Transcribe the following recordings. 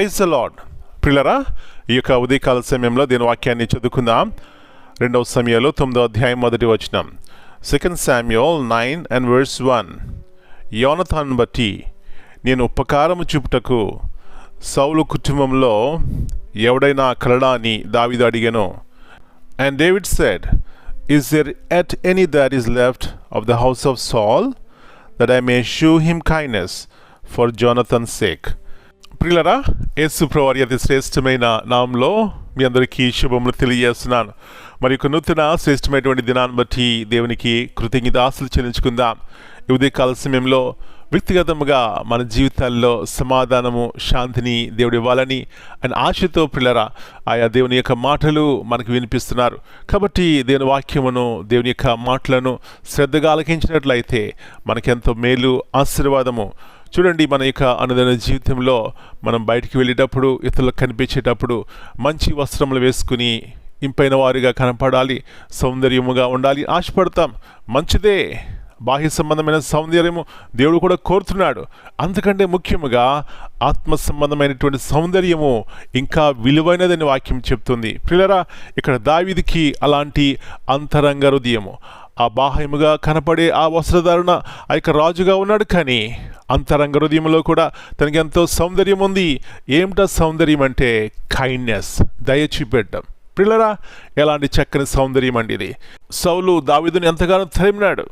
Praise lord ప్రిలరా ఈ యొక్క ఉదయకాల సమయంలో దీని వాక్యాన్ని చదువుకుందాం. రెండవ సమయంలో తొమ్మిదో అధ్యాయం మొదటి వచనం. Second Samuel nine and verse one యోనథాన్ బట్టి నేను ఉపకారము చూపుటకు సౌలు కుటుంబంలో ఎవడైనా కలడా అని దావిదు అడిగాను. And David said is there yet any that is left of the house of Saul that I may show him kindness for Jonathan sake ప్రియులరా ఏసుప్రవారి అతి శ్రేష్టమైన నామంలో మీ అందరికీ శుభములు తెలియజేస్తున్నాను. మరి యొక్క నూతన శ్రేష్టమైనటువంటి దినాన్ని బట్టి దేవునికి కృతజ్ఞతాస్తులు చెల్లించుకుందాం. ఉదయకాల సమయంలో వ్యక్తిగతముగా మన జీవితాల్లో సమాధానము శాంతిని దేవుడు ఇవ్వాలని ఆయన ఆశతో పిల్లరా ఆయా దేవుని యొక్క మాటలు మనకు వినిపిస్తున్నారు. కాబట్టి దేవుని వాక్యమును దేవుని యొక్క మాటలను శ్రద్ధగా ఆలకించినట్లయితే మనకెంతో మేలు ఆశీర్వాదము చూడండి మన యొక్క అనుదైన జీవితంలో మనం బయటికి వెళ్ళేటప్పుడు ఇతరులకు కనిపించేటప్పుడు మంచి వస్త్రములు వేసుకుని ఇంపైన వారిగా కనపడాలి సౌందర్యముగా ఉండాలి. ఆశపడతాం. మంచిదే. బాహ్య సంబంధమైన సౌందర్యము దేవుడు కూడా కోరుతున్నాడు. అంతకంటే ముఖ్యముగా ఆత్మ సంబంధమైనటువంటి సౌందర్యము ఇంకా విలువైనదని వాక్యం చెప్తుంది. పిల్లరా ఇక్కడ దావిదికి అలాంటి అంతరంగ హృదయము ఆ బాహ్యముగా కనపడే ఆ వస్త్రధారణ ఆ యొక్క రాజుగా ఉన్నాడు కానీ అంతరంగ హృదయంలో కూడా తనకి ఎంతో సౌందర్యం ఉంది. ఏమిటా సౌందర్యం అంటే కైండ్నెస్ దయ చూపెట్టడం. పిల్లరా ఎలాంటి చక్కని సౌందర్యం అండి ఇది. సౌలు దావిదుని ఎంతగానో తరిమినాడు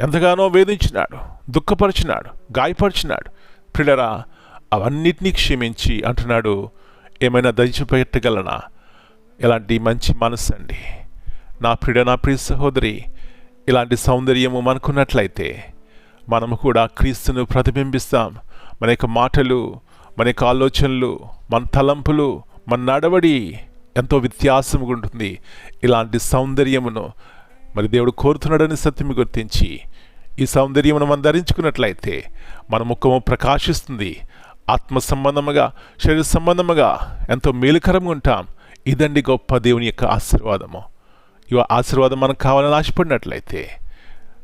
ఎంతగానో వేధించినాడు దుఃఖపరిచినాడు గాయపరిచినాడు. పిల్లరా అవన్నిటినీ క్షమించి అంటున్నాడు ఏమైనా దయచిపెట్టగలనా ఎలాంటి మంచి మనసు అండి. నా ప్రియ నా ప్రియ సహోదరి ఇలాంటి సౌందర్యము మనకున్నట్లయితే మనము కూడా క్రీస్తును ప్రతిబింబిస్తాం. మన యొక్క మాటలు మన యొక్క ఆలోచనలు మన తలంపులు మన నడవడి ఎంతో వ్యత్యాసముగా ఉంటుంది. ఇలాంటి సౌందర్యమును మరి దేవుడు కోరుతున్నాడని సత్యము గుర్తించి ఈ సౌందర్యమును మనం ధరించుకున్నట్లయితే మన ముఖము ప్రకాశిస్తుంది. ఆత్మ సంబంధముగా శరీర సంబంధముగా ఎంతో మేలుకరంగా ఉంటాం. ఇదండి గొప్ప దేవుని యొక్క ఆశీర్వాదము. ఇవ ఆశీర్వాదం మనకు కావాలని ఆశపడినట్లయితే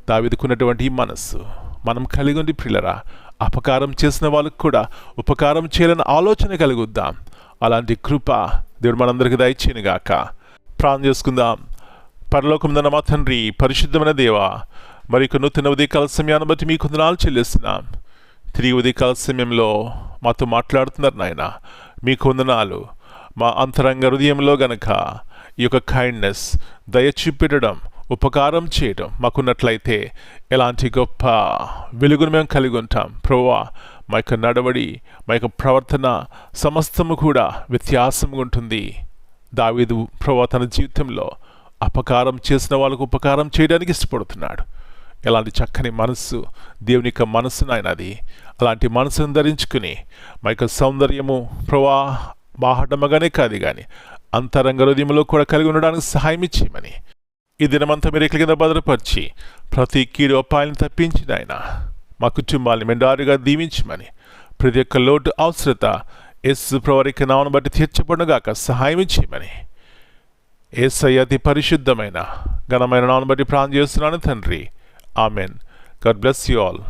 దావిదుకున్నటువంటి ఈ మనస్సు మనం కలిగి ఉండి ప్రిల్లరా అపకారం చేసిన వాళ్ళకు కూడా ఉపకారం చేయాలని ఆలోచన కలుగుద్దాం. అలాంటి కృప దేవుడు మనందరికీ దయచేనుగాక ప్రాణం చేసుకుందాం. పరలోకముందన్న మా తండ్రి పరిశుద్ధమైన దేవ మరి ఇక నూతన ఉదయకాల సమయాన్ని బట్టి మీకు వందనాలు చెల్లిస్తున్నాం. తిరిగి ఉదయకాల సమయంలో మాతో మాట్లాడుతున్నారు నాయన. మీకు వందనాలు మా అంతరంగ హృదయంలో గనక ఈ యొక్క కైండ్నెస్ దయచూపెట్టడం ఉపకారం చేయడం మాకున్నట్లయితే ఎలాంటి గొప్ప వెలుగును మేము కలిగి ఉంటాం. ప్రోవా మా యొక్క నడవడి మా యొక్క ప్రవర్తన సమస్తము కూడా వ్యత్యాసంగా ఉంటుంది. దావీదు ప్రభా తన జీవితంలో అపకారం చేసిన వాళ్ళకు ఉపకారం చేయడానికి ఇష్టపడుతున్నాడు. ఎలాంటి చక్కని మనస్సు దేవుని యొక్క మనస్సు నాయనది అలాంటి మనసును ధరించుకుని మా యొక్క సౌందర్యము ప్రభా బాహటమగానే కాదు కానీ అంతరంగ హృదయంలో కూడా కలిగి ఉండడానికి సహాయం ఇచ్చేయమని. ఈ దినమంతా మీరు ఎక్కడి కింద భద్రపరిచి ప్రతి కీడు అపాయాలను తప్పించిన ఆయన మా కుటుంబాన్ని మెండారుగా దీవించమని ప్రతి ఒక్క లోటు అవసరత ఎస్ ప్రవరిక నామను బట్టి తీర్చబడుగాక సహాయం ఇచ్చేయమని. ఏసయ్య అతి పరిశుద్ధమైన ఘనమైన నామను బట్టి ప్రాణం చేస్తున్నాను తండ్రి. Amen. God bless you all.